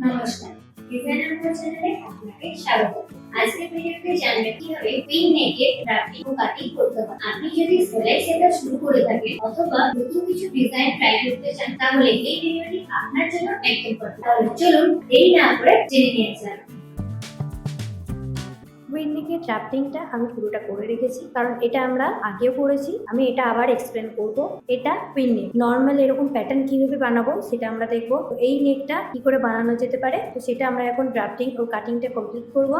নমস্কার। Designer mode চ্যানেলে আপনাকে স্বাগত। আজকের ভিডিওতে জানবেন কীভাবে পিন নেকের ড্রাফটিং ও কাটিং করতে হয়। আপনি যদি সেলাই সেটা শুরু করে থাকেন অথবা নতুন কিছু ডিজাইন ট্রাই করতে চান, তাহলে এই ভিডিওটি আপনার জন্য একদম পারফেক্ট তাহলে চলুন দেরি না করে জেনে নিয়ে যান উইন্ডিকে ড্রাফটিংটা আমি পুরোটা করে রেখেছি, কারণ এটা আমরা আগেও করেছি, আমি এটা আবার এক্সপ্লেন করব। এটা উইন্ডিং নর্মাল এরকম প্যাটার্ন কীভাবে বানাবো সেটা আমরা দেখব। এই নেকটা কি করে বানানো যেতে পারে, তো সেটা আমরা এখন ড্রাফটিং ও কাটিংটা কমপ্লিট করব।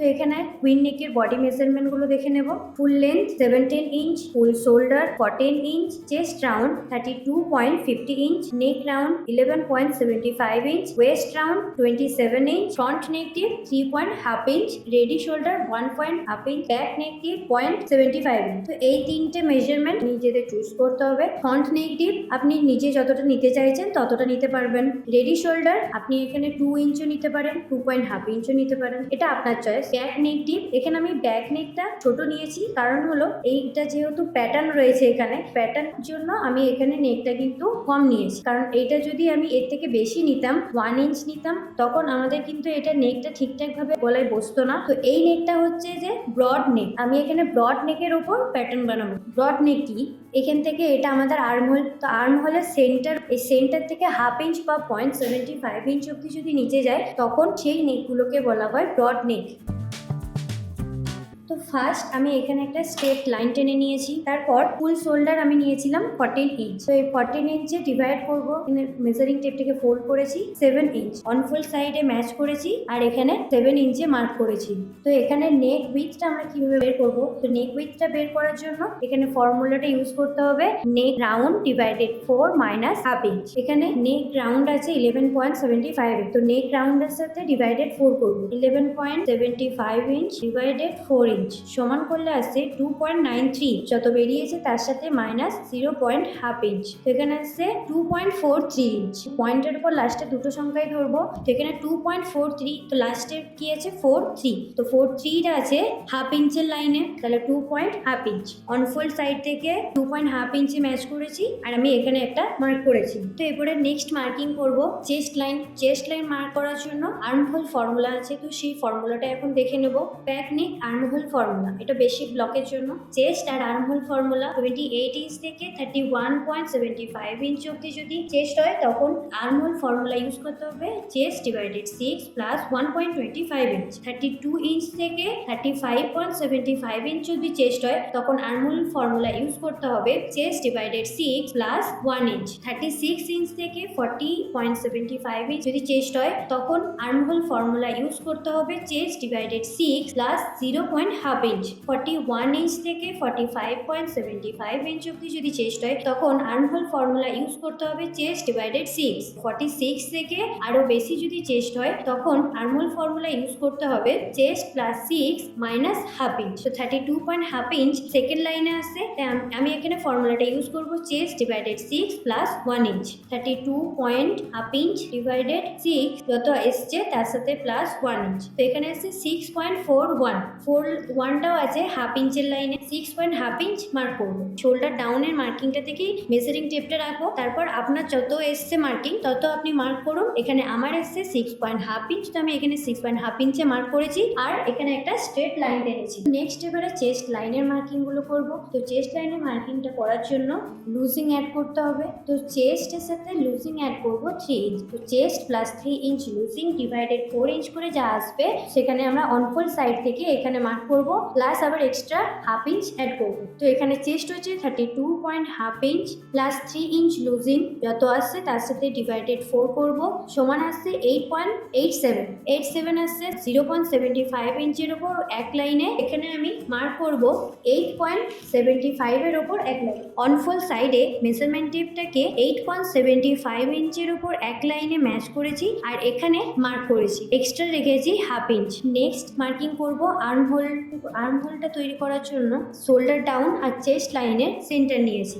তো এখানে কুইন নেকের বডি মেজারমেন্টগুলো দেখে নেব। Full length seventeen inch full shoulder fourteen inch chest round thirty two point fifty inch neck round eleven point seventy five inch waist round twenty seven inch front neck tip three point half inch ready shoulder one point half inch back neck tip point seventy five inch তো এই তিনটে measurement নিজেদের choose করতে হবে। Front neck টিপ আপনি নিজে যতটা নিতে চাইছেন ততটা নিতে পারবেন। রেডি শোল্ডার আপনি এখানে টু ইঞ্চও নিতে পারেন টু পয়েন্ট হাফ ইঞ্চও নিতে পারেন। এটা আপনার চয়েস ব্যাক নেক টিপ এখানে আমি ব্যাক নেকটা ছোট নিয়েছি। কারণ হলো, এইটা যেহেতু প্যাটার্ন রয়েছে এখানে প্যাটার্ন জন্য আমি এখানে নেকটা কিন্তু কম নিয়েছি। কারণ এইটা যদি আমি এর থেকে বেশি নিতাম ওয়ান ইঞ্চ নিতাম, তখন আমাদের কিন্তু এটা নেকটা ঠিকঠাক ভাবে গলায় বসতো না। তো এই নেকটা হচ্ছে যে ব্রড নেক আমি এখানে ব্রড নেকের ওপর প্যাটার্ন বানাবো। ব্রড নেক কি এখান থেকে এটা আমাদের আর্ম হোল তো আর্ম হোলের সেন্টার এই সেন্টার থেকে হাফ ইঞ্চ বা পয়েন্ট সেভেন্টি ফাইভ ইঞ্চ অব্দি যদি নিচে যায়, তখন সেই নেকগুলোকে বলা হয় ব্রড নেক তো ফার্স্ট আমি এখানে একটা স্ট্রেট লাইন টেনে নিয়েছি। তারপর ফুল শোল্ডার আমি নিয়েছিলাম ফর্টিন ইঞ্চ তো এই ফর্টিন ইঞ্চে ডিভাইড করব। মেজারিং টেপটাকে ফোল্ড করেছি সেভেন ইঞ্চ অন ফুল সাইডে ম্যাচ করেছি আর এখানে সেভেন ইঞ্চে মার্ক করেছি। তো এখানে নেক উইথটা আমরা কীভাবে বের করব? তো নেক উইথটা বের করার জন্য এখানে ফর্মুলাটা ইউজ করতে হবে। Neck round divided four minus half inch এখানে নেক রাউন্ড আছে ইলেভেন পয়েন্ট সেভেন্টি ফাইভ তো নেক রাউন্ডের সাথে ডিভাইডেড ফোর করব। Eleven point seventy five inch divided four inch সমান করলে আসছে টু পয়েন্ট নাইন থ্রি যত বেরিয়েছে তার সাথে minus zero point half inch তো এখানে আসছে two point four three inch পয়েন্টের উপর লাস্টে দুটো সংখ্যাই ধরবো। তো এখানে টু পয়েন্ট ফোর থ্রি তো লাস্টে কি আছে? ফোর থ্রি তো ফোর থ্রিটা আছে হাফ ইঞ্চের লাইনে তাহলে two point half inch unfold side থেকে টু পয়েন্ট হাফ ইঞ্চে ম্যাচ করেছি, আর আমি এখানে একটা মার্ক করেছি। তো এরপরে নেক্সট মার্কিং করব chest line chest line mark করার জন্য আর্মহোল ফর্মুলা আছে, তো সেই ফর্মুলাটা এখন দেখে নেব। ব্যাক নেক আর্মহোল ফর্মুলা এটা বেশি ব্লকের জন্য। চেস্ট আর armhole formula twenty eight inch থেকে thirty one point seventy five inch অব্দি যদি চেস্ট হয়, তখন আর্মহোল ফর্মুলা ইউজ করতে হবে। Chest divided six plus one point twenty five inch thirty two inch থেকে thirty five point seventy five inch যদি chest হয়, তখন আর্মহোল ফর্মুলা ইউজ করতে হবে। Chest divided six plus one inch thirty six inch থেকে forty point seventy five inch যদি chest হয়, তখন আর্মহোল ফর্মুলা ইউজ করতে হবে। Chest divided six plus zero point half inch forty one inch থেকে forty five point seventy five inch অব্দি যদি chest হয়, তখন আর্মহোল ফর্মুলা ইউজ করতে হবে chest divided six forty six থেকে আরও বেশি যদি চেস্ট হয়, তখন আর্মহোল ফর্মুলা ইউজ করতে হবে chest plus six minus half inch তো thirty two point half inch second লাইনে তাই আমি এখানে ফর্মুলাটা ইউজ করব chest divided six plus one inch thirty two point half inch divided six যত এসছে তার সাথে প্লাস ওয়ান ইঞ্চ তো এখানে আসছে six point four one four ওয়ানটাও আছে হাফ ইঞ্চের লাইনে six point half inch mark করব। শোল্ডার ডাউনের মার্কিংটা থেকেই মেজারিং টেপটা রাখব। তারপর আপনার যত এসছে মার্কিং তত আপনি মার্ক করুন। এখানে আমার এসছে সিক্স পয়েন্ট হাফ ইঞ্চ তো আমি এখানে সিক্স পয়েন্ট হাফ ইঞ্চে মার্ক করেছি। আর এখানে একটা স্ট্রেট লাইন টেনেছি নেক্সট এবারে চেস্ট লাইনের মার্কিংগুলো করব। তো চেস্ট লাইনের মার্কিংটা করার জন্য লুজিং অ্যাড করতে হবে। তো চেস্টের সাথে লুজিং অ্যাড করব থ্রি ইঞ্চ তো chest plus three inch loosing divided four inch করে যা আসবে, সেখানে আমরা অনফোল সাইড থেকে এখানে মার্ক করব। প্লাস আবার এক্সট্রা হাফ ইঞ্চ অ্যাড করব। তো এখানে চেস্ট হচ্ছে thirty two point half inch plus three inch loosing যত আসছে তার সাথে ডিভাইডেড ফোর করব, সমান আসছে eight point eight seven eight seven আসছে জিরো পয়েন্ট সেভেন্টি ফাইভ ইঞ্চের ওপর এক লাইনে এখানে আমি মার্ক করব এইট পয়েন্ট সেভেন্টি ফাইভের ওপর এক লাইন অনফোল সাইডে মেজারমেন্ট টেপটাকে এইট পয়েন্ট সেভেন্টি ফাইভ ইঞ্চের ওপর এক লাইনে ম্যাচ করেছি আর এখানে মার্ক করেছি। এক্সট্রা রেখেছি হাফ ইঞ্চ নেক্সট মার্কিং করব আর্ম হোল আর্ম হোলটা তৈরি করার জন্য শোল্ডার ডাউন আর চেস্ট লাইনের সেন্টার নিয়েছি।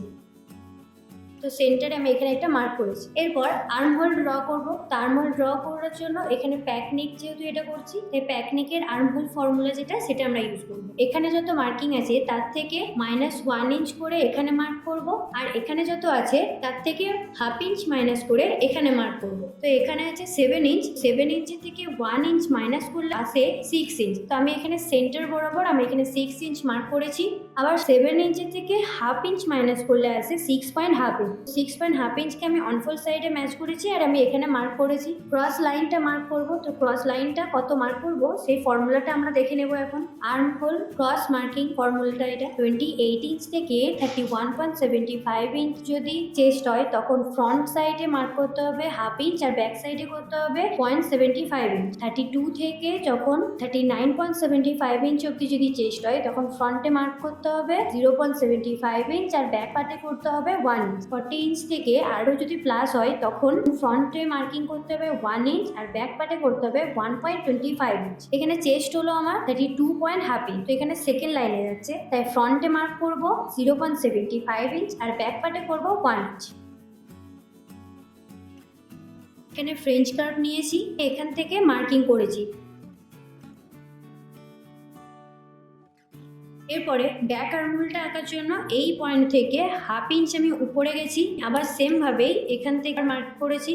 তো সেন্টারে আমি এখানে একটা মার্ক করেছি। এরপর আর্ম হোল ড্র করব। তো আর্ম হোল ড্র করার জন্য এখানে প্যাকনিক যেহেতু এটা করছি এই প্যাকনিকের আর্ম হোল ফর্মুলা যেটা, সেটা আমরা ইউজ করব। এখানে যত মার্কিং আছে, তার থেকে মাইনাস ওয়ান ইঞ্চ করে এখানে মার্ক করব। আর এখানে যত আছে, তার থেকে হাফ ইঞ্চ মাইনাস করে এখানে মার্ক করব। তো এখানে আছে সেভেন ইঞ্চ সেভেন ইঞ্চের থেকে ওয়ান ইঞ্চ মাইনাস করলে আসে সিক্স ইঞ্চ তো আমি এখানে সেন্টার বরাবর আমি এখানে সিক্স ইঞ্চ মার্ক করেছি। আবার সেভেন ইঞ্চের থেকে হাফ ইঞ্চ মাইনাস করলে আসে six point half inch six point half ইঞ্চকে আমি অনফোল সাইডে ম্যাচ করেছি আর আমি এখানে মার্ক করেছি। ক্রস লাইনটা মার্ক করব, তো ক্রস লাইনটা কত মার্ক করব? সেই ফর্মুলাটা আমরা দেখে নেব এখন। আর্ম হোল ক্রস মার্কিং ফর্মুলাটা এটা। টোয়েন্টি এইট ইঞ্চ থেকে thirty one point seventy five inch যদি চেস্ট হয়, তখন ফ্রন্ট সাইডে মার্ক করতে হবে হাফ ইঞ্চ আর ব্যাক সাইডে করতে হবে point seventy five inch thirty two থেকে যখন thirty nine point seventy five inch অব্দি যদি চেস্ট হয়, তখন ফ্রন্টে মার্ক করতে হবে zero point seventy five inch আর ব্যাক পার্টে করতে হবে ওয়ান ইঞ্চ ফর্টি ইঞ্চ থেকে আরও যদি প্লাস হয়, তখন ফ্রন্টে মার্কিং করতে হবে ওয়ান ইঞ্চ আর ব্যাক পার্টে করতে হবে one point twenty five inch এখানে চেস্ট হলো আমার thirty two point half inch তো এখানে সেকেন্ড লাইনে যাচ্ছে। তাই ফ্রন্টে মার্ক করব zero point seventy five inch আর ব্যাক পার্টে করব ওয়ান ইঞ্চ এখানে ফ্রেঞ্চ কার্ভ নিয়েছি। এখান থেকে মার্কিং করেছি। এরপরে ব্যাক আর্মহোলটা আঁকার জন্য এই পয়েন্ট থেকে হাফ ইঞ্চ আমি উপরে গেছি, আবার সেমভাবেই এখান থেকে মার্ক করেছি।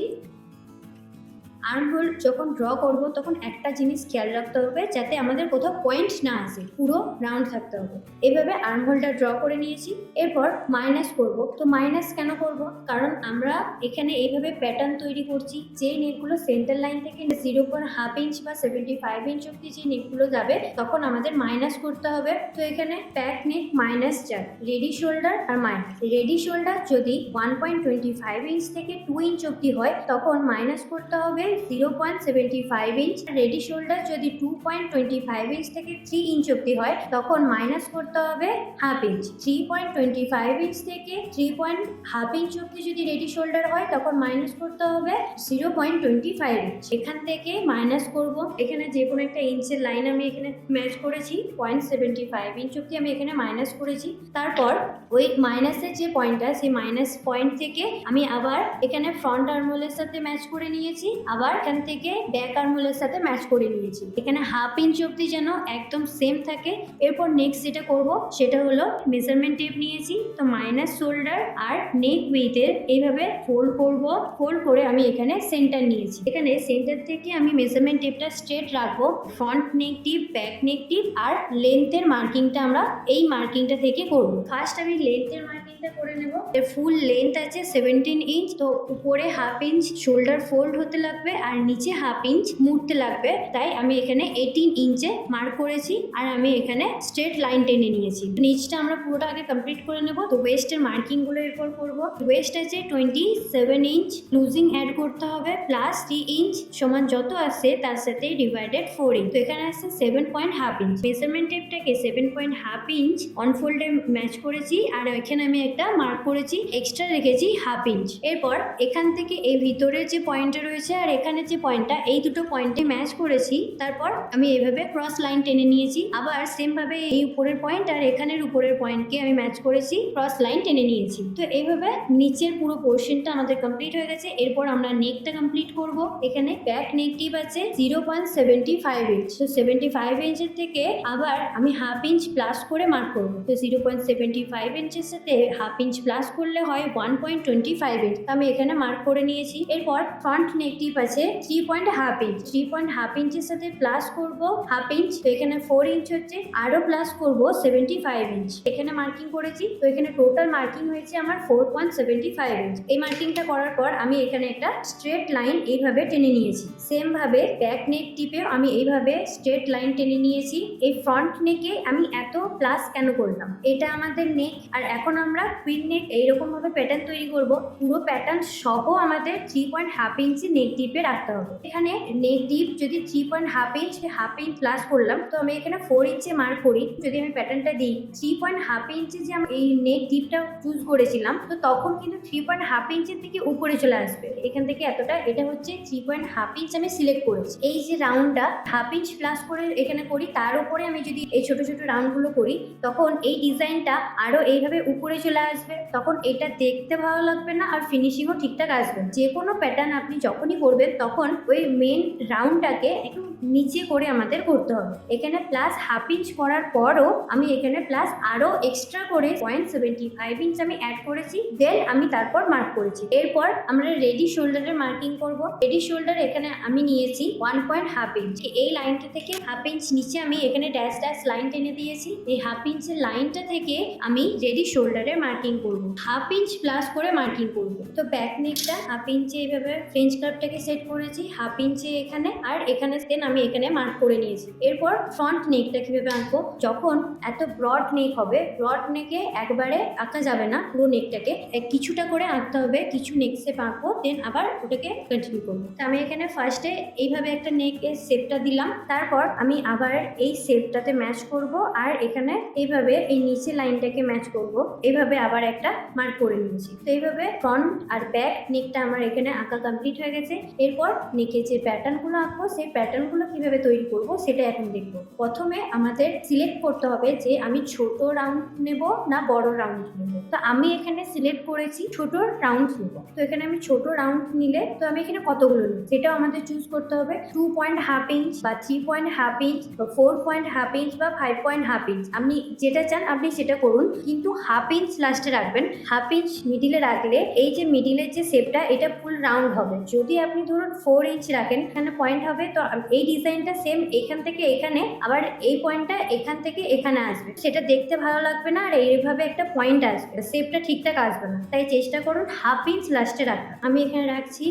আর্মহোল যখন ড্র করব তখন একটা জিনিস খেয়াল রাখতে হবে যাতে আমাদের কোথাও পয়েন্ট না আসে, পুরো রাউন্ড থাকতে হবে। এভাবে আর্মহোলটা ড্র করে নিয়েছি। এরপর মাইনাস করব। তো মাইনাস কেন করব? কারণ আমরা এখানে এইভাবে প্যাটার্ন তৈরি করছি যে নেকগুলো সেন্টার লাইন থেকে জিরো পয়েন্ট হাফ ইঞ্চ বা সেভেন্টি ফাইভ ইঞ্চ অব্দি যে নেকগুলো যাবে, তখন আমাদের মাইনাস করতে হবে। তো এখানে প্যাক নেক মাইনাস চার রেডি শোল্ডার আর মাইনাস রেডি শোল্ডার যদি one point twenty five inch থেকে টু ইঞ্চ অব্দি হয়, তখন মাইনাস করতে হবে। Zero point seventy five inch ready shoulder যদি two point twenty five inch থেকে থ্রি ইঞ্চ অব্দি হয়, তখন মাইনাস করতে হবে half inch three point twenty five inch থেকে থ্রি পয়েন্ট হাফ ইঞ্চ অব্দি যদি রেডি শোল্ডার হয়, তখন মাইনাস করতে হবে zero point twenty five inch এখান থেকে মাইনাস করব। এখানে যে কোনো একটা ইঞ্চের লাইন আমি এখানে ম্যাচ করেছি পয়েন্ট সেভেন্টি ফাইভ ইঞ্চ অব্দি আমি এখানে মাইনাস করেছি। তারপর ওই মাইনাসের যে পয়েন্টটা সেই মাইনাস পয়েন্ট থেকে আমি আবার এখানে ফ্রন্ট আর্মোলের সাথে ম্যাচ করে নিয়েছি। আবার এখান থেকে ব্যাক আর্মোলের সাথে ম্যাচ করে নিয়েছি। এখানে হাফ ইঞ্চ অব্দি যেন একদম সেম থাকে। এরপর নেক্সট যেটা করব, সেটা হলো মেজারমেন্ট টেপ নিয়েছি। তো মাইনাস শোল্ডার আর নেক উইথের এইভাবে ফোল্ড করব। ফোল্ড করে আমি এখানে সেন্টার নিয়েছি। এখানে সেন্টার থেকে আমি মেজারমেন্ট টেপটা স্ট্রেট রাখব। Front neck tip back neck tip আর লেন্থের মার্কিংটা আমরা এই মার্কিংটা থেকে করব। ফার্স্ট আমি লেন্থের মার্কিংটা করে নেব। এর ফুল লেন্থ আছে সেভেন্টিন ইঞ্চ তো উপরে হাফ ইঞ্চ শোল্ডার ফোল্ড হতে লাগবে। আর নিচে হাফ ইঞ্চ মুড়তে লাগবে। তাই আমি এখানে এইটিন ইঞ্চে মার্ক করেছি আর আমি এখানে স্ট্রেট লাইন টেনে নিয়েছি। নিচটা আমরা পুরোটা আগে কমপ্লিট করে নেব। তো ওয়েস্টের মার্কিংগুলো এরপর করব। ওয়েস্ট আছে twenty seven inch loosing add করতে হবে প্লাস থ্রি ইঞ্চ সমান যত আসছে তার সাথে ডিভাইডেড ফোর ইঞ্চ তো এখানে আসছে seven point half inch measurement টেপটাকে seven point half inch অনফোল্ডে ম্যাচ করেছি আর এখানে আমি একটা মার্ক করেছি এক্সট্রা রেখেছি হাফ ইঞ্চ এরপর এখান থেকে এই ভিতরে যে পয়েন্টটা রয়েছে আর এখানে যে পয়েন্টটা এই দুটো পয়েন্টে ম্যাচ করেছি, তারপর আমি এইভাবে ক্রস লাইন টেনে নিয়েছি। আবার সেম ভাবে এই উপরের পয়েন্ট আর এখানের উপরের পয়েন্টকে আমি ম্যাচ করেছি ক্রস লাইন টেনে নিয়েছি। তো এইভাবে নিচের পুরো পোর্শনটা আমাদের কমপ্লিট হয়ে গেছে। এরপর আমরা নেকটা কমপ্লিট করব। এখানে ব্যাক নেক টিপ আছে zero point seventy five inch তো সেভেন্টি ফাইভ ইঞ্চের থেকে আবার আমি হাফ ইঞ্চ প্লাস করে মার্ক করব। তো জিরো পয়েন্ট সেভেন্টি ফাইভ ইঞ্চের সাথে হাফ ইঞ্চ প্লাস করলে হয় one point twenty five inch আমি এখানে মার্ক করে নিয়েছি। এরপর ফ্রন্ট নেক টিপ আছে three point half inch three point half ইঞ্চের সাথে প্লাস করব হাফ ইঞ্চ তো এখানে ফোর ইঞ্চ হচ্ছে আরও প্লাস করব সেভেন্টি ফাইভ ইঞ্চ এখানে মার্কিং করেছি, তো এখানে টোটাল মার্কিং হয়েছে আমার four point seventy five inch এই মার্কিংটা করার পর আমি এখানে একটা স্ট্রেট লাইন এইভাবে টেনে নিয়েছি। সেম ভাবে ব্যাক নেক টিপে আমি এইভাবে স্ট্রেট লাইন টেনে নিয়েছি। এই ফ্রন্ট নেকে আমি এত প্লাস কেন করলাম? এটা আমাদের নেক আর এখন আমরা কুইন নেক এইরকম ভাবে প্যাটার্ন তৈরি করব। পুরো প্যাটার্ন সহ আমাদের থ্রি পয়েন্ট হাফ ইঞ্চি নেক টিপ ডিপে রাখতে হবে। এখানে নেক ডিপ যদি three point half inch half inch plus করলাম, তো আমি এখানে ফোর ইঞ্চে মার্ক করি। যদি আমি প্যাটার্নটা দিই থ্রি পয়েন্ট হাফ ইঞ্চে যে আমি এই নেক ডিপটা চুজ করেছিলাম, তো তখন কিন্তু থ্রি পয়েন্ট হাফ ইঞ্চের থেকে উপরে চলে আসবে। এখান থেকে এতটা, এটা হচ্ছে থ্রি পয়েন্ট হাফ ইঞ্চ আমি সিলেক্ট করেছি। এই যে রাউন্ডটা হাফ ইঞ্চ প্লাস করে এখানে করি, তার উপরে আমি যদি এই ছোট ছোট রাউন্ডগুলো করি, তখন এই ডিজাইনটা আরও এইভাবে উপরে চলে আসবে। তখন এটা দেখতে ভালো লাগবে না, আর ফিনিশিংও ঠিকঠাক আসবে যে কোনো প্যাটার্ন আপনি যখনই করবেন তখন ওই মেন রাউন্ডটাকে একটু নিচে করে আমাদের করতে হবে। এখানে প্লাস হাফ ইঞ্চ করার পরও আমি এখানে প্লাস আরও এক্সট্রা করে পয়েন্ট সেভেন্টি ফাইভ ইঞ্চ আমি অ্যাড করেছি দেন আমি তারপর মার্ক করেছি। এরপর আমরা রেডি শোল্ডারের মার্কিং করব। রেডি শোল্ডার এখানে আমি নিয়েছি ওয়ান পয়েন্ট হাফ ইঞ্চ এই লাইনটা থেকে হাফ ইঞ্চ নিচে আমি এখানে ড্যাশ ড্যাশ লাইন টেনে দিয়েছি। এই হাফ ইঞ্চের লাইনটা থেকে আমি রেডি শোল্ডারের মার্কিং করব। হাফ ইঞ্চ প্লাস করে মার্কিং করব। তো ব্যাক নেকটা হাফ ইঞ্চে এইভাবে ফ্রেঞ্চ কার্ভটাকে সেট করেছি হাফ ইঞ্চে এখানে, আর এখানে দেন আমি এখানে মার্ক করে নিয়েছি। এরপর ফ্রন্ট নেকটা কীভাবে আঁকবো? যখন এত ব্রড নেক হবে ব্রড নেকে একবারে আঁকা যাবে না পুরো নেকটাকে কিছুটা করে আঁকতে হবে, কিছু নেক শেপ আঁকবো দেন আবার ওটাকে কন্টিনিউ করব। তো আমি এখানে ফার্স্টে এইভাবে একটা নেকের শেপটা দিলাম। তারপর আমি আবার এই শেপটাতে ম্যাচ করব, আর এখানে এইভাবে এই নিচে লাইনটাকে ম্যাচ করব। এইভাবে আবার একটা মার্ক করে নিয়েছি। তো এইভাবে ফ্রন্ট আর ব্যাক নেকটা আমার এখানে আঁকা কমপ্লিট হয়ে গেছে। এরপর নেকে যে প্যাটার্নগুলো আঁকবো, সেই প্যাটার্নগুলো কীভাবে তৈরি করব সেটা এখন দেখব। প্রথমে আমাদের সিলেক্ট করতে হবে যে আমি ছোট রাউন্ড নেব না বড় রাউন্ড নেব। তো আমি এখানে সিলেক্ট করেছি ছোট রাউন্ড নেব। তো এখানে আমি ছোট রাউন্ড নিলে, তো আমি এখানে কতগুলো নেব? সেটাও আমাদের চুজ করতে হবে। টু পয়েন্ট হাফ ইঞ্চ বা থ্রি পয়েন্ট হাফ ইঞ্চ বা ফোর পয়েন্ট হাফ ইঞ্চ বা ফাইভ পয়েন্ট হাফ ইঞ্চ আপনি যেটা চান আপনি সেটা করুন। কিন্তু হাফ ইঞ্চ লাস্টে রাখবেন। হাফ ইঞ্চ মিডিলে রাখলে এই যে মিডিলের যে শেপটা এটা ফুল রাউন্ড হবে। যদি আপনি ধরুন ফোর ইঞ্চ রাখেন, এখানে পয়েন্ট হবে, তো এই ডিজাইনটা সেম এখান থেকে এখানে, আবার এই পয়েন্টটা এখান থেকে এখানে আসবে। সেটা দেখতে ভালো লাগবে না, আর এইভাবে একটা পয়েন্ট আসবে। শেপটা ঠিকঠাক আসবে না। তাই চেষ্টা করুন হাফ ইঞ্চ লাস্টে রাখা আমি এখানে রাখছি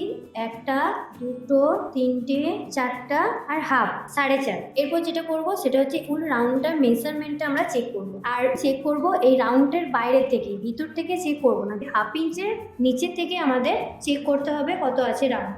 একটা, দুটো, তিনটে, চারটা, আর হাফ সাড়ে চার। এরপর যেটা করব, সেটা হচ্ছে ফুল রাউন্ডটার মেজারমেন্টটা আমরা চেক করব। আর চেক করব এই রাউন্ডের বাইরে থেকে, ভিতর থেকে চেক করব না। হাফ ইঞ্চের নিচের থেকে আমাদের চেক করতে হবে কত আছে রাউন্ড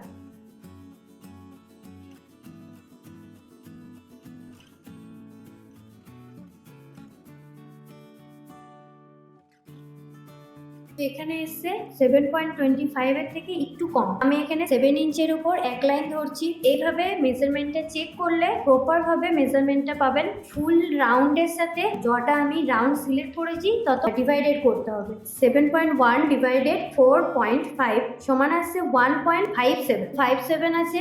এখানে এসছে সেভেন পয়েন্ট টোয়েন্টি ফাইভের থেকে একটু কম। আমি এখানে সেভেন ইঞ্চের উপর এক লাইন ধরছি। এইভাবে মেজারমেন্টটা চেক করলে প্রপার ভাবে মেজারমেন্টটা পাবেন। ফুল রাউন্ডের সাথে যটা আমি রাউন্ড সিলেক্ট করেছি, তত ডিভাইডেড করতে হবে। Seven point one divided four point five সমান আসছে one point five seven five seven আছে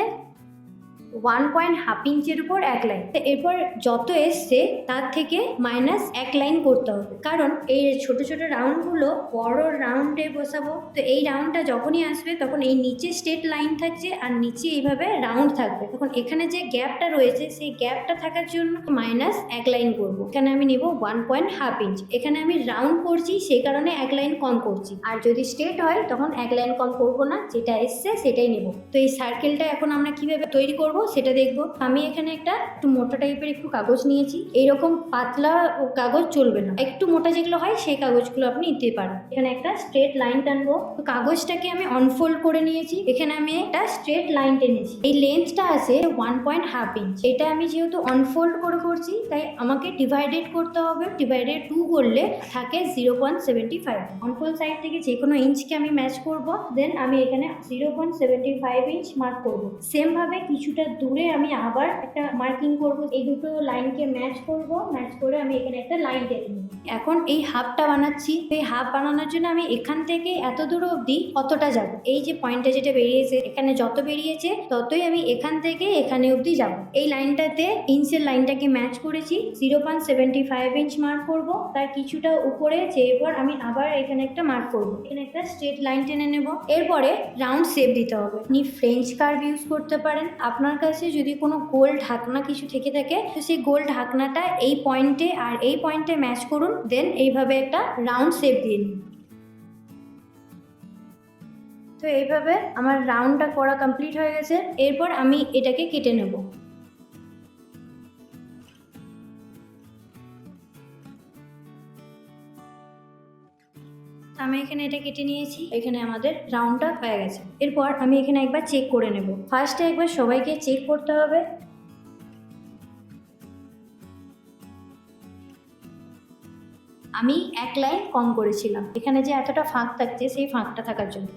ওয়ান পয়েন্ট হাফ ইঞ্চের উপর এক লাইন এরপর যত এসছে, তার থেকে মাইনাস এক লাইন করতে হবে। কারণ এই ছোট ছোট রাউন্ডগুলো বড় রাউন্ডে বসাবো। তো এই রাউন্ডটা যখনই আসবে, তখন এই নিচে স্টেট লাইন থাকছে আর নিচে এইভাবে রাউন্ড থাকবে। তখন এখানে যে গ্যাপটা রয়েছে, সেই গ্যাপটা থাকার জন্য মাইনাস এক লাইন করব। এখানে আমি নিব ওয়ান পয়েন্ট হাফ ইঞ্চ এখানে আমি রাউন্ড করছি, সেই কারণে এক লাইন কম করছি। আর যদি স্ট্রেট হয়, তখন এক লাইন কম করব না। যেটা এসছে, সেটাই নেব। তো এই সার্কেলটা এখন আমরা কীভাবে তৈরি করব? সেটা দেখব। আমি এখানে একটা একটু মোটা টাইপের একটু কাগজ নিয়েছি। এইরকম পাতলা কাগজ চলবে না। একটু মোটা যেগুলো হয়, সেই কাগজগুলো আপনি নিতে পারেন। এখানে একটা স্ট্রেট লাইন টানবো। কাগজটাকে আমি অনফোল্ড করে নিয়েছি। এখানে আমি একটা স্ট্রেট লাইন টেনেছি। এই লেন্থটা আছে ওয়ান পয়েন্ট হাফ ইঞ্চ এটা আমি যেহেতু অনফোল্ড করে করছি, তাই আমাকে ডিভাইডেড করতে হবে। ডিভাইডেড টু করলে থাকে zero point seventy five unfold side থেকে যে কোনো ইঞ্চকে আমি ম্যাচ করব দেন আমি এখানে zero point seventy five inch mark করব। সেম ভাবে কিছুটা দূরে আমি আবার একটা মার্কিং করব। এই দুটো লাইনকে ম্যাচ করব। ম্যাচ করে আমি এখানে একটা লাইন টেনে নেব। এখন এই হাফটা বানাচ্ছি। এই হাফ বানানোর জন্য আমি এখান থেকে এত দূর অবধি কতটা যাব? এই যে পয়েন্টটা যেটা বেরিয়েছে, এখানে যত বেরিয়েছে, ততই আমি এখান থেকে এখানে অবধি যাব। এই লাইনটাতে ইঞ্চের লাইনটাকে ম্যাচ করেছি। Zero point seventy five inch mark করব। তার কিছুটা উপরে যে এরপর আমি আবার এখানে একটা মার্ক করব। এখানে একটা স্ট্রেট লাইন টেনে নেব। এরপরে রাউন্ড শেপ দিতে হবে। আপনি ফ্রেঞ্চ কার্ভ ইউজ করতে পারেন। আপনার কাছে যদি কোনো গোল ঢাকনা কিছু থেকে থাকে, তো সেই গোল ঢাকনাটা এই পয়েন্টে আর এই পয়েন্টে ম্যাচ করুন দেন এইভাবে একটা রাউন্ড শেপ দিন তো এইভাবে আমার রাউন্ডটা করা কমপ্লিট হয়ে গেছে। এরপর আমি এটাকে কেটে নেব। আমি এখানে এটা কেটে নিয়েছি। এখানে আমাদের রাউন্ডটা হয়ে গেছে। এরপর আমি এখানে একবার চেক করে নেব। ফার্স্টে একবার সবাইকে চেক করতে হবে। আমি এক লাইন কম করেছিলাম। এখানে যে এতটা ফাঁক থাকছে, সেই ফাঁকটা থাকার জন্য।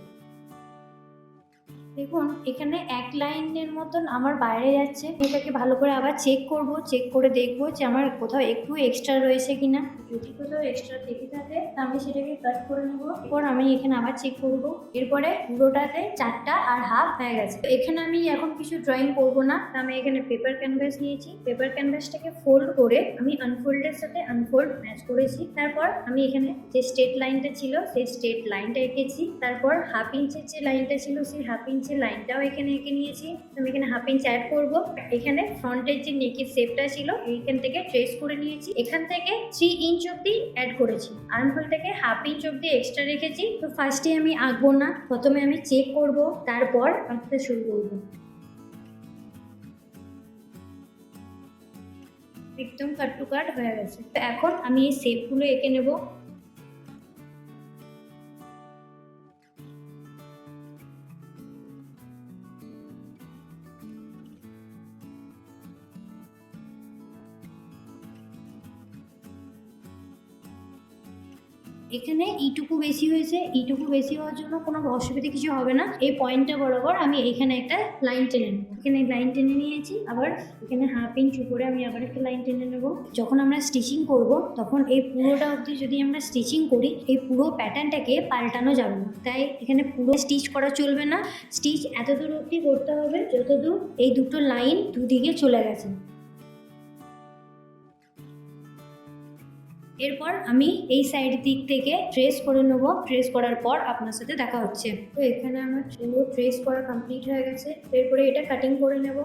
দেখুন, এখানে এক লাইনের মতন আমার বাইরে যাচ্ছে। এটাকে ভালো করে আবার চেক করব চেক করে দেখব যে আমার কোথাও একটু এক্সট্রা রয়েছে কিনা। যদি কোথাও এক্সট্রা থেকে থাকে তা আমি সেটাকে কাট করে নেব। এরপর আমি এখানে আবার চেক করব। এরপরে পুরোটাতে চারটা আর হাফ হয়ে গেছে। এখানে আমি এখন কিছু ড্রয়িং করব না। তা আমি এখানে পেপার ক্যানভাস নিয়েছি। পেপার ক্যানভাসটাকে ফোল্ড করে আমি আনফোল্ডের সাথে আনফোল্ড ম্যাচ করেছি। তারপর আমি এখানে যে স্ট্রেট লাইনটা ছিল, সেই স্ট্রেট লাইনটা এঁকেছি। তারপর হাফ ইঞ্চের যে লাইনটা ছিল, সেই হাফ ইঞ্চের লাইনটাও এখানে এঁকে নিয়েছি। আমি এখানে হাফ ইঞ্চ অ্যাড করব। এখানে ফ্রন্টের যে নেকের শেপটা ছিল, এইখান থেকে ট্রেস করে নিয়েছি। এখান থেকে থ্রি ইঞ্চ অব্দি অ্যাড করেছি। আর্মহোলটাকে হাফ ইঞ্চ অব্দি এক্সট্রা রেখেছি। তো ফার্স্টে আমি আঁকবো না, প্রথমে আমি চেক করব, তারপর আঁকতে শুরু করব। একদম কাট টু কাট হয়ে গেছে। তো এখন আমি এই শেপগুলো এঁকে নেব। এখানে এইটুকু বেশি হয়েছে, এইটুকু বেশি হওয়ার জন্য কোনো অসুবিধা কিছু হবে না। এই পয়েন্টটা বরাবর আমি এখানে একটা লাইন টেনে নেব। এখানে লাইন টেনে নিয়েছি, আবার এখানে হাফ ইঞ্চ উপরে আমি আবার একটা লাইন টেনে নেব। যখন আমরা স্টিচিং করব, তখন এই পুরোটা অবধি যদি আমরা স্টিচিং করি, এই পুরো প্যাটার্নটাকে পাল্টানো যাবে না। তাই এখানে পুরো স্টিচ করা চলবে না। স্টিচ এত দূর অবধি করতে হবে, যতদূর এই দুটো লাইন দুদিকে চলে গেছে। এরপর আমি এই সাইড দিক থেকে ট্রেস করে নেব। ট্রেস করার পর আপনার সাথে দেখা হচ্ছে। তো এখানে আমার পুরো ট্রেস করা কমপ্লিট হয়ে গেছে। এরপরে এটা কাটিং করে নেব।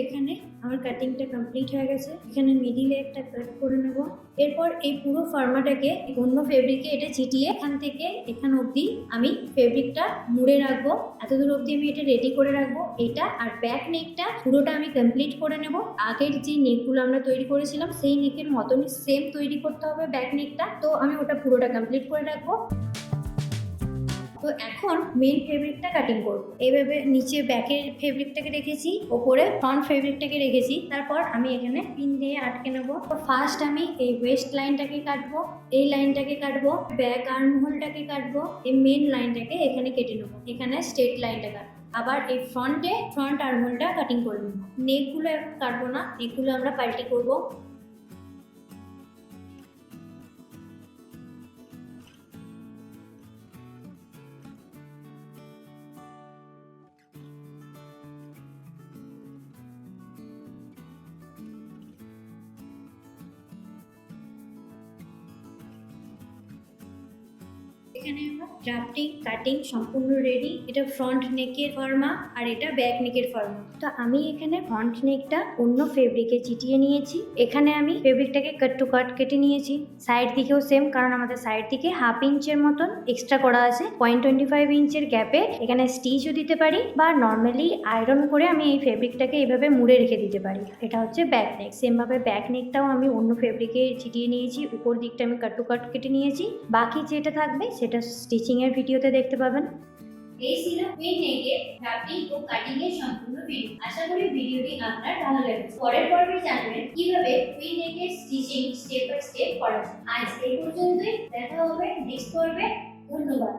এখানে আমার কাটিংটা কমপ্লিট হয়ে গেছে। এখানে মিডিলে একটা কাট করে নেব। এরপর এই পুরো ফার্মাটাকে অন্য ফেব্রিকে এটা চিটিয়ে এখান থেকে এখান অবধি আমি ফেব্রিকটা মুড়ে রাখব। এত দূর অবধি আমি এটা রেডি করে রাখব। এটা আর ব্যাক নেকটা পুরোটা আমি কমপ্লিট করে নেব। আগের যে নেকগুলো আমরা তৈরি করেছিলাম, সেই নেকের মতনই সেম তৈরি করতে হবে ব্যাক নেকটা তো আমি ওটা পুরোটা কমপ্লিট করে রাখব। তো এখন মেন ফেব্রিকটা কাটিং করব। এইভাবে নিচে ব্যাকের ফেব্রিকটাকে রেখেছি, ওপরে ফ্রন্ট ফেব্রিকটাকে রেখেছি। তারপর আমি এখানে পিন দিয়ে আটকে নেব। ফার্স্ট আমি এই ওয়েস্ট লাইনটাকে কাটবো, এই লাইনটাকে কাটবো ব্যাক আর্মহোলটাকে কাটবো, এই মেন লাইনটাকে এখানে কেটে নেব। এখানে স্ট্রেট লাইনটা কাটবো। আবার এই ফ্রন্টে ফ্রন্ট আর্মহোলটা কাটিং করে নেব। নেকগুলো কাটবো না নেকগুলো আমরা পাল্টি করব। ড্রাফটিং কাটিং সম্পূর্ণ রেডি এটা ফ্রন্ট নেকের ফর্মা আর এটা ব্যাক নেকের ফর্মা তো আমি এখানে ফ্রন্ট নেকটা অন্য ফেব্রিকে চিটিয়ে নিয়েছি। এখানে আমি ফেব্রিকটাকে কাট টু কাট কেটে নিয়েছি। সাইড দিকেও সেম কারণ আমাদের সাইড দিকে হাফ ইঞ্চের মতন এক্সট্রা করা আছে। পয়েন্ট টোয়েন্টি ফাইভ ইঞ্চের গ্যাপে এখানে স্টিচও দিতে পারি বা নর্মালি আয়রন করে আমি এই ফেব্রিকটাকে এইভাবে মুড়ে রেখে দিতে পারি। এটা হচ্ছে ব্যাক নেক সেমভাবে ব্যাক নেকটাও আমি অন্য ফেব্রিকে চিটিয়ে নিয়েছি। উপর দিকটা আমি কাট টু কাট কেটে নিয়েছি। বাকি যেটা থাকবে সেটা স্টিচিংয়ের এর ভিডিওতে দেখতে পাবেন। এই ছিল কুইন নেকের ড্রাফটিং ও কাটিং এর সম্পূর্ণ ভিডিও আশা করি ভিডিওটি আপনার ভালো লেগেছে পরের পর্বে জানবেন কীভাবে কুইন নেকের স্টিচিং স্টেপ বাই স্টেপ করা আজ এই পর্যন্তই। দেখা হবে নেক্সট পর্বে। ধন্যবাদ।